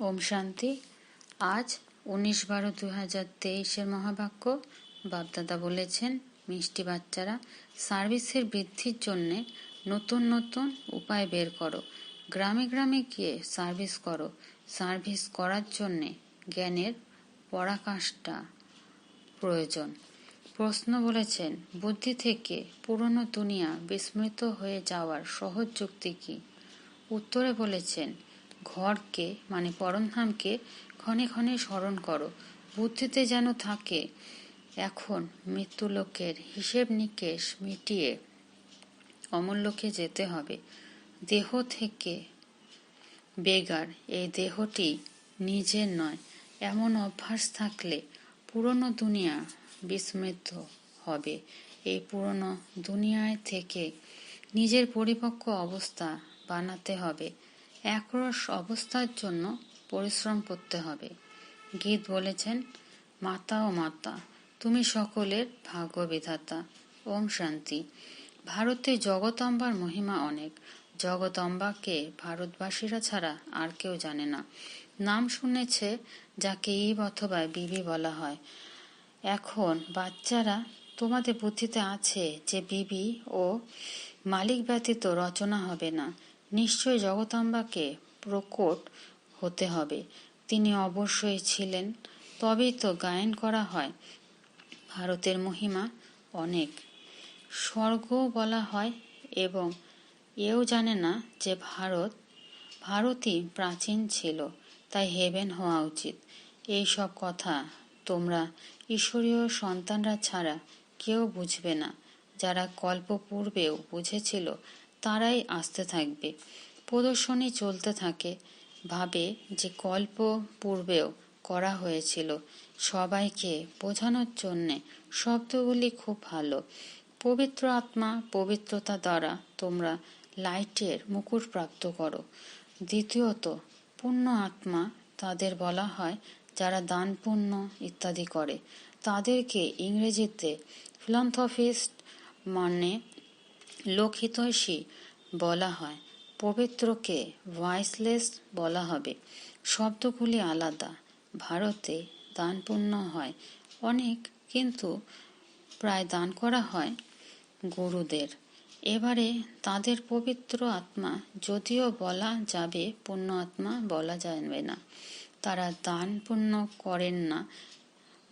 ওম শান্তি। আজ উনিশ বারো দু হাজার তেইশের মহাবাক্য বাপদাদা বলেছেন, মিষ্টি বাচ্চারা, সার্ভিসের বৃদ্ধির জন্যে নতুন নতুন উপায় বের করো। গ্রামে গ্রামে গিয়ে সার্ভিস করো। সার্ভিস করার জন্যে জ্ঞানের পরাকাষ্ঠা প্রয়োজন। প্রশ্ন বলেছেন, বুদ্ধি থেকে পুরনো দুনিয়া বিস্মৃত হয়ে যাওয়ার সহজ যুক্তি কি? উত্তরে বলেছেন ঘরকে মানে পরমধামকে ক্ষণে ক্ষণে স্মরণ করো। বুদ্ধিতে যেন থাকে, এখন মৃত্যু লোকের হিসেব নিকেশ মিটিয়ে অমূল্যকে যেতে হবে। দেহ থেকে বেগার, এই দেহটি নিজের নয়, এমন অভ্যাস থাকলে পুরনো দুনিয়া বিস্মৃত হবে। এই পুরনো দুনিয়ায় থেকে নিজের পরিপক্ক অবস্থা বানাতে হবে। একরস অবস্থার জন্য পরিশ্রম করতে হবে। গীত বলেছেন, মাতা ও মাতা, তুমি সকলের ভাগ্য বিধাতা ওম শান্তি। ভারতে জগতম্বার মহিমা অনেক। জগতম্বাকে ভারতবাসীরা ছাড়া আর কেউ জানে না। নাম শুনেছে, যাকে ইব অথবা বিবি বলা হয়। এখন বাচ্চারা তোমাদের বুদ্ধিতে আছে যে বিবি ও মালিক ব্যতীত রচনা হবে না। নিশ্চয় জগতাম্বাকে প্রকট হতে হবে। তিনি অবশ্যই ছিলেন, তবেই তো গায়ন করা হয়। ভারতের মহিমা অনেক। স্বর্গ বলা হয় এবং এও জানে না যে ভারত, ভারতই প্রাচীন ছিল, তাই হেভেন হওয়া উচিত। এই সব কথা তোমরা ঈশ্বরীয় সন্তানরা ছাড়া কেউ বুঝবে না। যারা কল্প পূর্বেও বুঝেছিল তারাই আসতে থাকবে। প্রদর্শনী চলতে থাকে। ভাবে যে কল্প পূর্বেও করা হয়েছিল। সবাইকে বোঝানোর জন্যে শব্দগুলি খুব ভালো। পবিত্র আত্মা, পবিত্রতা দ্বারা তোমরা লাইটের মুকুট প্রাপ্ত করো। দ্বিতীয়ত, পূর্ণ আত্মা তাদের বলা হয় যারা দান পুণ্য ইত্যাদি করে। তাদেরকে ইংরেজিতে ফিলন্থফিস্ট মানে লোকহিতৈষী বলা হয়। পবিত্রকে ভয়েসলেস বলা হবে। শব্দগুলি আলাদা। ভারতে দান পুণ্য হয়। অনেক কিন্তু প্রায় দান করা হয় গুরুদের। এবারে তাদের পবিত্র আত্মা যদিও বলা যাবে পুণ্য আত্মা বলা যাবে না। তারা দান পুণ্য করেন না,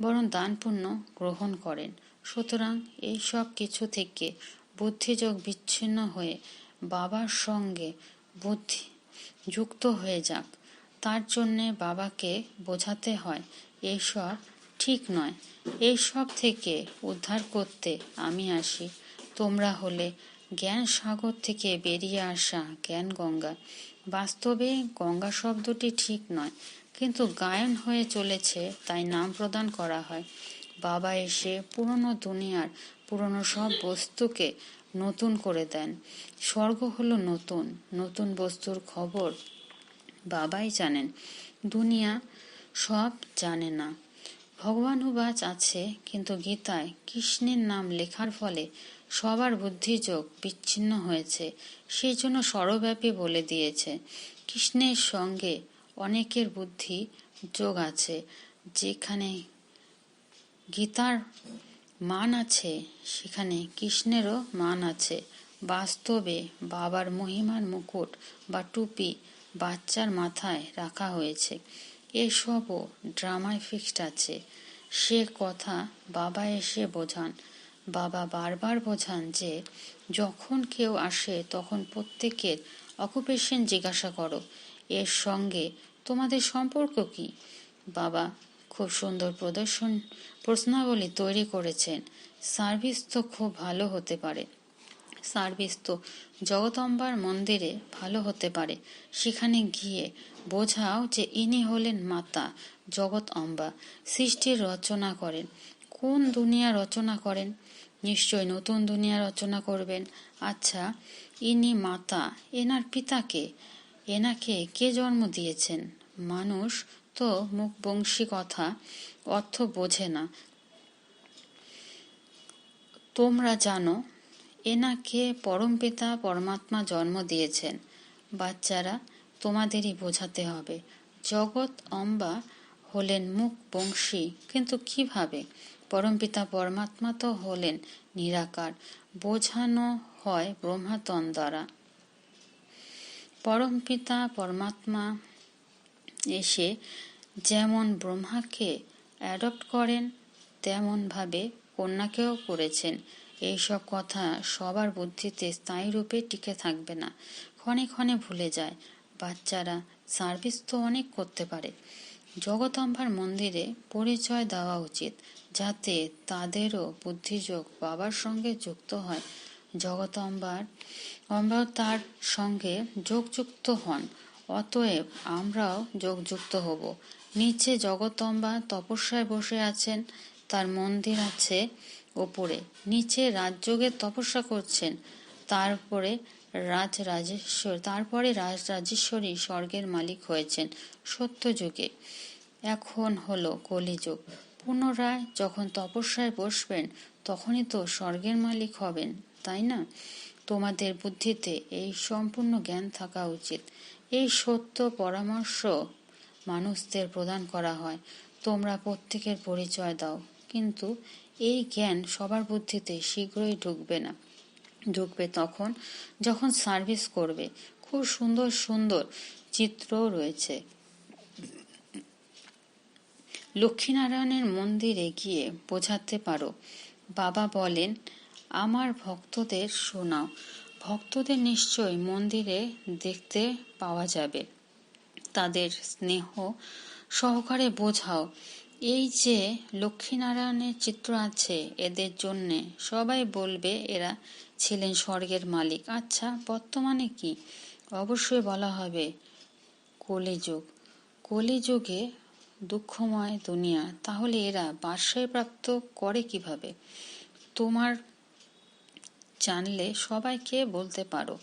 বরং দান পুণ্য গ্রহণ করেন। সুতরাং এই সব কিছু থেকে বুদ্ধিযোগ বিচ্ছিন্ন হয়ে বাবার সঙ্গে বুদ্ধি যুক্ত হয়ে যাক। তার জন্যে বাবাকে বোঝাতে হয় এইসব ঠিক নয়। এইসব থেকে উদ্ধার করতে আমি আসি। তোমরা হলে জ্ঞান সাগর থেকে বেরিয়ে আসা জ্ঞান গঙ্গা। বাস্তবে গঙ্গা শব্দটি ঠিক নয়, কিন্তু গায়ন হয়ে চলেছে তাই নাম প্রদান করা হয়। বাবা এসে পুরনো দুনিয়ার পুরনো সব বস্তুকে নতুন করে দেন। স্বর্গ হলো নতুন নতুন বস্তুর খবর বাবাই জানেন। দুনিয়া সব জানে না। ভগবানুবাচ আছে, কিন্তু গীতায় কৃষ্ণের নাম লেখার ফলে সবার বুদ্ধিযোগ বিচ্ছিন্ন হয়েছে। সেই জন্য সর্বব্যাপী বলে দিয়েছে, কৃষ্ণের সঙ্গে অনেকের বুদ্ধি যোগ আছে, যেখানে গীতার মান আছে, সেখানে কৃষ্ণেরও মান আছে। বাস্তবে বাবার মহিমার মুকুট বা টুপি বাচ্চার মাথায় রাখা হয়েছে। এসবও ড্রামায় ফিক্সড আছে। সে কথা বাবা এসে বোঝান। বাবা বারবার বোঝান যে, যখন কেউ আসে, তখন প্রত্যেকের অকুপেশন জিজ্ঞাসা করো, এর সঙ্গে তোমাদের সম্পর্ক কি? বাবা, খুব সুন্দর প্রদর্শন প্রশ্নাবলী তৈরি করেছেন। সার্ভিস তো খুব ভালো হতে পারে। সার্ভিস তো জগদম্বার মন্দিরে ভালো হতে পারে। সেখানে গিয়ে বোঝাও যে ইনি হলেন মাতা জগৎ অম্বা সৃষ্টির রচনা করেন। কোন দুনিয়া রচনা করেন? নিশ্চয় নতুন দুনিয়া রচনা করবেন। আচ্ছা ইনি মাতা, এনার পিতাকে, এনাকে কে জন্ম দিয়েছেন? মানুষ তো মুখবংশী কথা। অর্থ বোঝে না। তোমরা জানো, এনাকে পরমপিতা পরমাত্মা জন্ম দিয়েছেন। বাচ্চারা, তোমাদেরই বোঝাতে হবে, জগৎ অম্বা হলেন মুখ বংশী, কিন্তু কীভাবে? পরমপিতা পরমাত্মা তো হলেন নিরাকার, বোঝানো হয় ব্রহ্মাতন দ্বারা। পরমপিতা পরমাত্মা এসে যেমন ব্রহ্মাকে অ্যাডপ্ট করেন তেমনভাবে কন্যাকেও করেছেন। এইসব কথা সবার বুদ্ধিতে স্থায়ী রূপে টিকে থাকবে না। ক্ষণে ক্ষণে ভুলে যায়। বাচ্চারা সার্ভিস তো অনেক করতে পারে। জগদম্বার মন্দিরে পরিচয় দেওয়া উচিত, যাতে তাদেরও বুদ্ধিযোগ বাবার সঙ্গে যুক্ত হয়। জগদম্বার আমরাও তার সঙ্গে যোগযুক্ত হন, অতএব আমরাও যোগযুক্ত হব। নিচে জগতম্বা তপস্যায় বসে আছেন, তার মন্দির আছে ওপরে। নিচে রাজযোগের তপস্যা করছেন তারপরে রাজ রাজেশ্বর তারপরে রাজ রাজেশ্বরী স্বর্গের মালিক হয়েছেন সত্যযুগে। এখন হলো কলিযুগ। পুনরায় যখন তপস্যায় বসবেন, তখনই তো স্বর্গের মালিক হবেন, তাই না? তোমাদের বুদ্ধিতে এই সম্পূর্ণ জ্ঞান থাকা উচিত। এই সত্য পরামর্শ মানুষদের প্রদান করা হয়। তোমরা প্রত্যেকের পরিচয় দাও। কিন্তু এই জ্ঞান সবার বুদ্ধিতে শীঘ্রই ঢুকবে না। ঢুকবে তখন যখন সার্ভিস করবে। খুব সুন্দর সুন্দর চিত্র রয়েছে। লক্ষ্মীনারায়ণের মন্দিরে গিয়ে বোঝাতে পারো। বাবা বলেন, আমার ভক্তদের শোনাও। ভক্তদের নিশ্চয় মন্দিরে দেখতে পাওয়া যাবে। তাদের স্নেহ সহকারে বোঝাও। এই যে লক্ষ্মীনারায়ণের চিত্র আছে, এদের জন্যে সবাই বলবে এরা ছিলেন স্বর্গের মালিক। আচ্ছা বর্তমানে কি? অবশ্যই বলা হবে কলিযুগ। কলিযুগে দুঃখময় দুনিয়া, তাহলে এরা বাসায় প্রাপ্ত করে কীভাবে? তোমার জানলে সবাইকে বলতে পারো।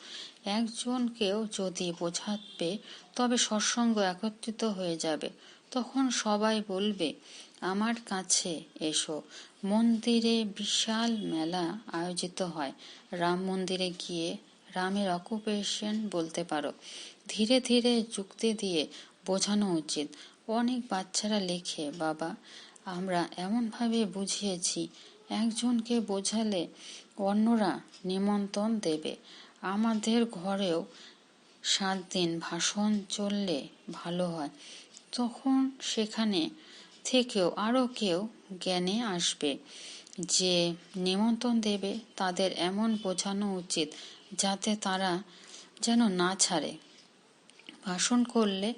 একজনকেও যদি বোঝাবে, তবে সৎসঙ্গ একত্রিত হয়ে যাবে। তখন সবাই বলবে, আমার কাছে এসো। মন্দিরে বিশাল মেলা আয়োজিত হয়। রাম মন্দিরে গিয়ে রামের অকুপেশন বলতে পারো। ধীরে ধীরে যুক্তি দিয়ে বোঝানো উচিত। অনেক বাচ্চারা লেখে, বাবা, আমরা এমনভাবে বুঝিয়েছি। একজনকে বোঝালে অন্যরা নিমন্ত্রণ দেবে। আমাদের ঘরেও সাত দিন ভাষণ চললে ভালো হয়। তখন সেখানে থেকেও আরও কেউ জ্ঞানে আসবে যে নিমন্ত্রণ দেবে তাদের এমন বোঝানো উচিত যাতে তারা যেন না ছাড়ে। ভাষণ করলে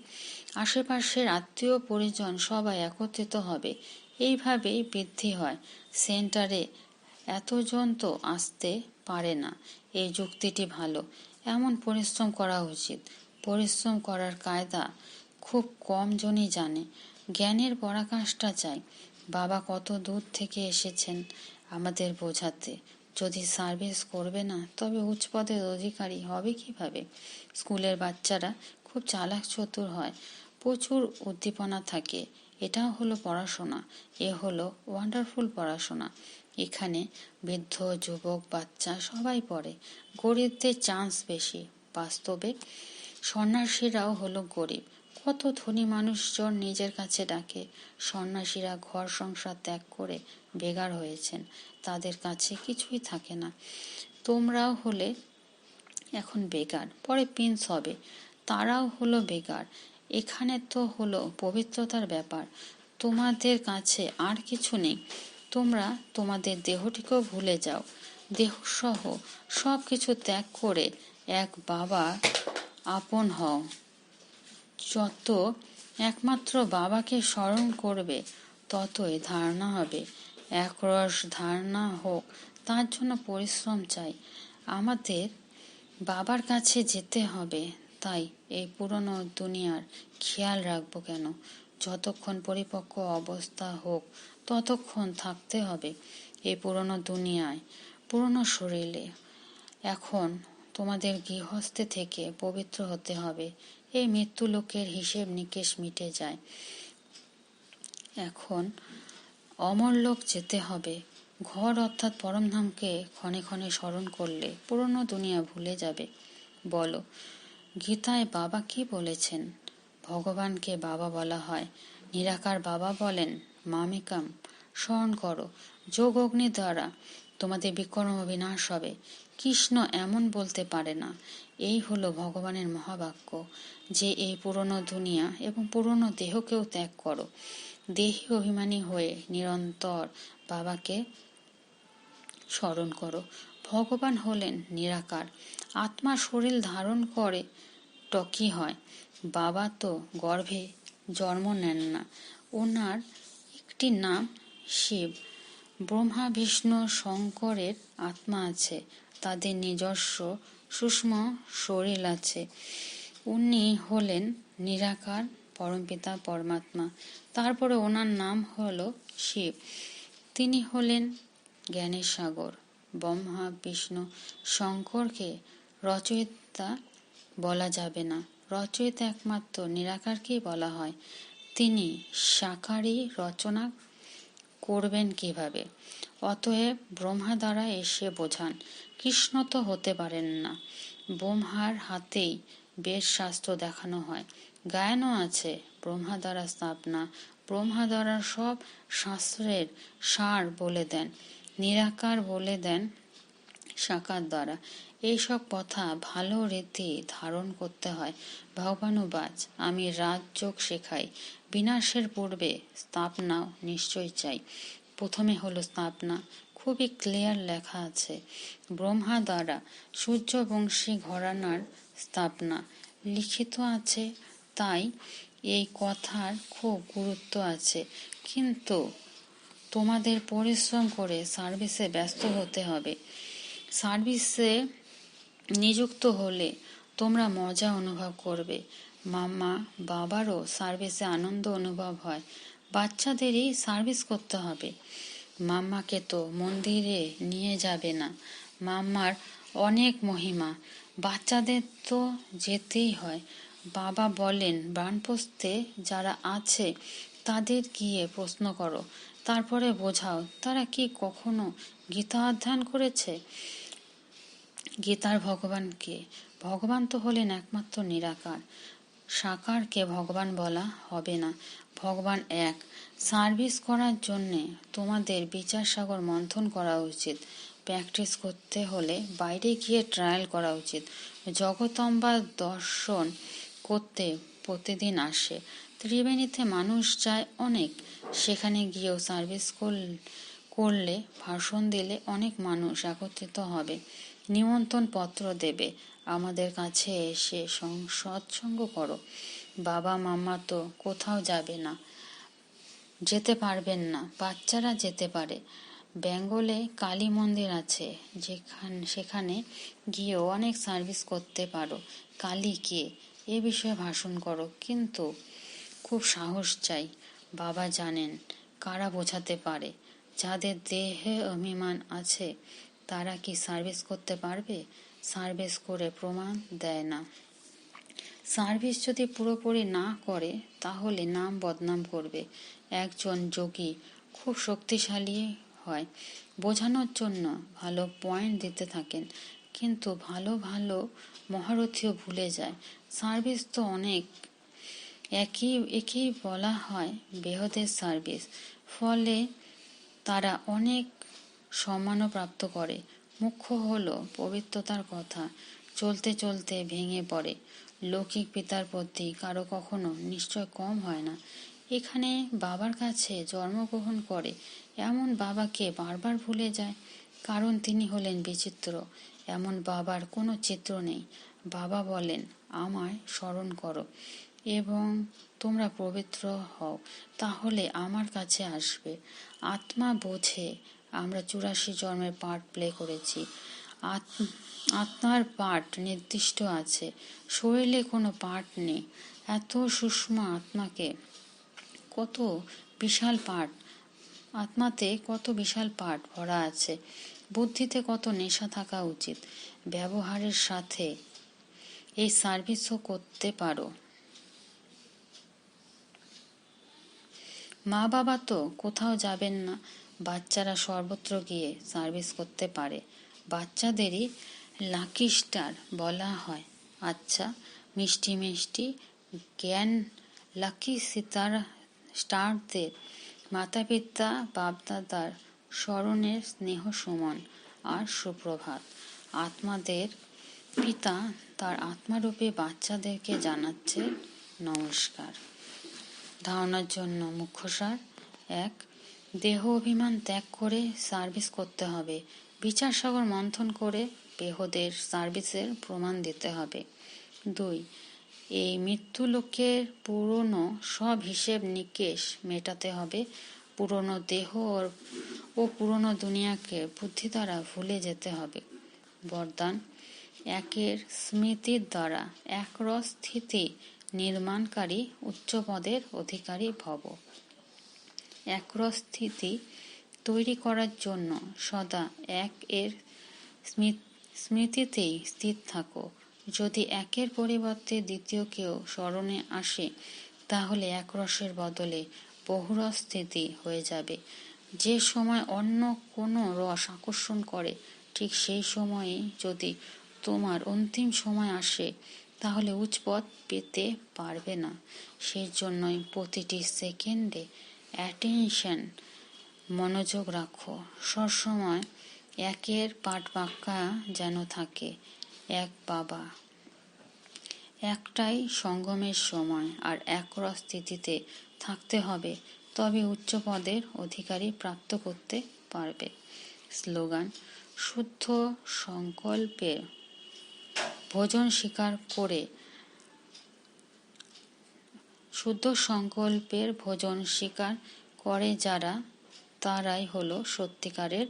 আশেপাশের আত্মীয় পরিজন সবাই একত্রিত হবে। এইভাবেই বৃদ্ধি হয়। সেন্টারে এতজন তো আসতে পারে না। এই যুক্তিটি ভালো। এমন পরিশ্রম করা উচিত। পরিশ্রম করার কায়দা খুব কম জনই জানে। জ্ঞানের পরাকাষ্ঠা চাই। বাবা কত দূর থেকে এসেছেন আমাদের বোঝাতে। যদি সার্ভিস করবে না, তবে উচ্চ পদের অধিকারী হবে কীভাবে? স্কুলের বাচ্চারা খুব চালাক চতুর হয়। প্রচুর উদ্দীপনা থাকে। এটা হলো পড়াশোনা। এ হলো ওয়ান্ডারফুল পড়াশোনা। এখানে বৃদ্ধ, যুবক, বাচ্চা সবাই পড়ে। গরিবদের চান্স বেশি। বাস্তবে সন্ন্যাসীরাও হলো গরিব। কত ধনী মানুষজন নিজের কাছে ডাকে। সন্ন্যাসীরা ঘর সংসার ত্যাগ করে বেগার হয়েছেন। তাদের কাছে কিছুই থাকে না। তোমরাও হলে এখন বেগার পরে পিন্স হবে। তারাও হলো বেগার এখানে তো হলো পবিত্রতার ব্যাপার। তোমাদের কাছে আর কিছু নেই। তোমরা তোমাদের দেহটিকেও ভুলে যাও। দেহসহ সব কিছু ত্যাগ করে এক বাবা আপন হও। যত একমাত্র বাবাকে স্মরণ করবে, ততই ধারণা হবে। একরস ধারণা হোক, তার জন্য পরিশ্রম চাই। আমাদের বাবার কাছে যেতে হবে, তাই এই পুরনো দুনিয়ার খেয়াল রাখব কেন? যতক্ষণ পরিপক্ক অবস্থা হোক, ততক্ষণ থাকতে হবে এই পুরনো দুনিয়ায়, পুরনো শরীরে। এখন তোমাদের গৃহস্থে থেকে পবিত্র হতে হবে। এই মৃত্যু লোকের হিসেব নিকেশ মিটে যায়। এখন অমর লোক যেতে হবে। ঘর অর্থাৎ পরমধামকে ক্ষণে ক্ষণে স্মরণ করলে পুরনো দুনিয়া ভুলে যাবে। বলো, গীতায় বাবা কি বলেছেন? ভগবানকে বাবা বলা হয়। নিরাকার বাবা বলেন, মামিকাম, স্মরণ করো, যোগ অগ্নি দ্বারা তোমাদের বিকর্ম বিনাশ হবে। কৃষ্ণ এমন বলতে পারে না। এই হলো ভগবানের মহাবাক্য, যে এই পুরনো দুনিয়া এবং পুরনো দেহকেও ত্যাগ করো। দেহি অভিমানী হয়ে নিরন্তর বাবাকে স্মরণ করো। ভগবান হলেন নিরাকার। আত্মা শরীর ধারণ করে টকি হয়। বাবা তো গর্ভে জন্ম নেন না। ওনার একটি নাম শিব। ব্রহ্মা, বিষ্ণু, শঙ্করের আত্মা আছে। তাদের নিজস্ব সূক্ষ্ম শরীর আছে। উনি হলেন নিরাকার পরমপিতা, পরমাত্মা। তারপরে ওনার নাম হলো শিব। তিনি হলেন জ্ঞানের সাগর ব্রহ্মা, বিষ্ণু, শঙ্করকে রচয়িতা বলা যাবে না। রচয়িতা একমাত্র নিরাকারকেই বলা হয়। তিনি সাকারী রচনা করবেন কীভাবে? অতএব ব্রহ্মা দ্বারা এসে বোঝান, কৃষ্ণ তো হতে পারেন না। ব্রহ্মার হাতেই বেদ শাস্ত্র দেখানো হয়। গায়নও আছে ব্রহ্মা দ্বারা স্থাপনা। ব্রহ্মা দ্বারা সব শাস্ত্রের সার বলে দেন, নিরাকার বলে দেন সাকার দ্বারা। এইসব কথা ভালো রীতি ধারণ করতে হয়। ভগবানুবাজ আমি রাজযোগ শেখাই। বিনাশের পূর্বে স্থাপনাও নিশ্চয় চাই। প্রথমে হলো স্থাপনা। খুবই ক্লিয়ার লেখা আছে। ব্রহ্মা দ্বারা সূর্যবংশী ঘরানার স্থাপনা। লিখিত আছে, তাই এই কথার খুব গুরুত্ব আছে। কিন্তু তোমাদের পরিশ্রম করে সার্ভিসে ব্যস্ত হতে হবে। সার্ভিসে নিযুক্ত হলে তোমরা মজা অনুভব করবে। মামা বাবারও সার্ভিসে আনন্দ অনুভব হয়। বাচ্চাদেরই সার্ভিস করতে হবে। মাম্মাকে তো মন্দিরে নিয়ে যাবে না। মাম্মার অনেক মহিমা। বাচ্চাদের তো যেতেই হয়। বাবা বলেন, বানপোস্তে যারা আছে, তাদের গিয়ে প্রশ্ন করো। তারপরে বোঝাও, তারা কি কখনো গীতা অধ্যয়ন করেছে? গীতার ভগবানকে ভগবান তো হলেন একমাত্র নিরাকার। সাকারকে ভগবান বলা হবে না। ভগবান এক। সার্ভিস করার জন্যে তোমাদের বিচার সাগর মন্থন করা উচিত। প্র্যাকটিস করতে হলে বাইরে গিয়ে ট্রায়াল করা উচিত। জগতম্বা দর্শন করতে প্রতিদিন আসে। ত্রিবেণীতে মানুষ যায় অনেক। সেখানে গিয়েও সার্ভিস করলে, ভাষণ দিলে অনেক মানুষ একত্রিত হবে। নিমন্ত্রণ পত্র দেবে, আমাদের কাছে এসে সৎসঙ্গ করো। বাবা, মামা তো কোথাও যাবে না। যেতে পারবেন না। বাচ্চারা যেতে পারে। বেঙ্গলে কালী মন্দির আছে। যেখানে, সেখানে গিয়েও অনেক সার্ভিস করতে পারো। কালী কে এ বিষয়ে ভাষণ করো। কিন্তু খুব সাহস চাই। বাবা জানেন, কারা বোঝাতে পারে। যাদের দেহে অভিমান আছে, তারা কি সার্ভিস করতে পারবে? সার্ভিস করে প্রমাণ দেয় না। সার্ভিস যদি পুরোপুরি না করে, তাহলে নাম বদনাম করবে। একজন যোগী খুব শক্তিশালী হয়। বোঝানোর জন্য ভালো পয়েন্ট দিতে থাকেন, কিন্তু ভালো ভালো মহারথীও ভুলে যায়। সার্ভিস তো অনেক। একই, একেই বলা হয় বেহদের সার্ভিস ফলে তারা অনেক সম্মানও প্রাপ্ত করে। মুখ্য হলো পবিত্রতার কথা। চলতে চলতে ভেঙে পড়ে। লৌকিক পিতার প্রতি কারও কখনো নিশ্চয় কম হয় না। এখানে বাবার কাছে জন্মগ্রহণ করে এমন বাবাকে বারবার ভুলে যায়, কারণ তিনি হলেন বিচিত্র। এমন বাবার কোনো চিত্র নেই। বাবা বলেন, আমায় স্মরণ করো। এবং তোমরা পবিত্র হও, তাহলে আমার কাছে আসবে। আত্মা বোঝে, আমরা চুরাশি জন্মের পার্ট প্লে করেছি। আত্মার পার্ট নির্দিষ্ট আছে, শরীরে কোনো পার্ট নেই। এত সূক্ষ্ম আত্মাকে কত বিশাল পাঠ, আত্মাতে কত বিশাল পাঠ ভরা আছে। বুদ্ধিতে কত নেশা থাকা উচিত। ব্যবহারের সাথে এই সার্ভিসও করতে পারো। মা বাবা তো কোথাও যাবেন না। বাচ্চারা সর্বত্র গিয়ে সার্ভিস করতে পারে। বাচ্চাদেরই লাকি স্টার বলা হয়। আচ্ছা মিষ্টি মিষ্টি, জ্ঞান লাকি সিতার স্টারদের মাতা পিতা বাপদাদার স্মরণের স্নেহ সমান আর সুপ্রভাত। আত্মাদের পিতা তার আত্মারূপে বাচ্চাদেরকে জানাচ্ছে নমস্কার। ধারণার জন্য মুখ্যসার এক, দেহ অভিমান ত্যাগ করে সার্ভিস করতে হবে। বিচার সাগর মন্থন করে বেহদের সার্ভিসের প্রমাণ দিতে হবে। দুই, এই মৃত্যু লোকের পুরনো সব হিসেব নিকেশ মেটাতে হবে। পুরনো দেহ ও পুরনো দুনিয়াকে বুদ্ধি দ্বারা ভুলে যেতে হবে। বরদান, একের স্মৃতির দ্বারা একরস স্থিতি নির্মাণকারী উচ্চ পদের অধিকারী ভব। একরস স্থিতি তৈরি করার জন্য সদা এক এর স্মৃতিতেই স্থির থাকো। যদি একের পরিবর্তে দ্বিতীয় কেউ স্মরণে আসে, তাহলে একরসের বদলে বহুরস স্থিতি হয়ে যাবে। যে সময় অন্য কোনো রস আকর্ষণ করে, ঠিক সেই সময়ে যদি তোমার অন্তিম সময় আসে তাহলে উচ্চপথ পেতে পারবে না। সেই জন্যই প্রতিটি সেকেন্ডে অ্যাটেনশন মনোযোগ রাখো। সবসময় একের পাট পাক্কা যেন থাকে এক বাবা। একটাই সঙ্গমের সময় আর একরস স্থিতিতে থাকতে হবে, তবে উচ্চ পদের অধিকারী প্রাপ্ত করতে পারবে। স্লোগান, শুদ্ধ সংকল্পে ভোজন স্বীকার করে শুদ্ধ সংকল্পের ভোজন স্বীকার করে যারা, তারাই হলো সত্যিকারের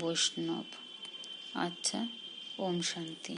বৈষ্ণব। আচ্ছা ওম শান্তি।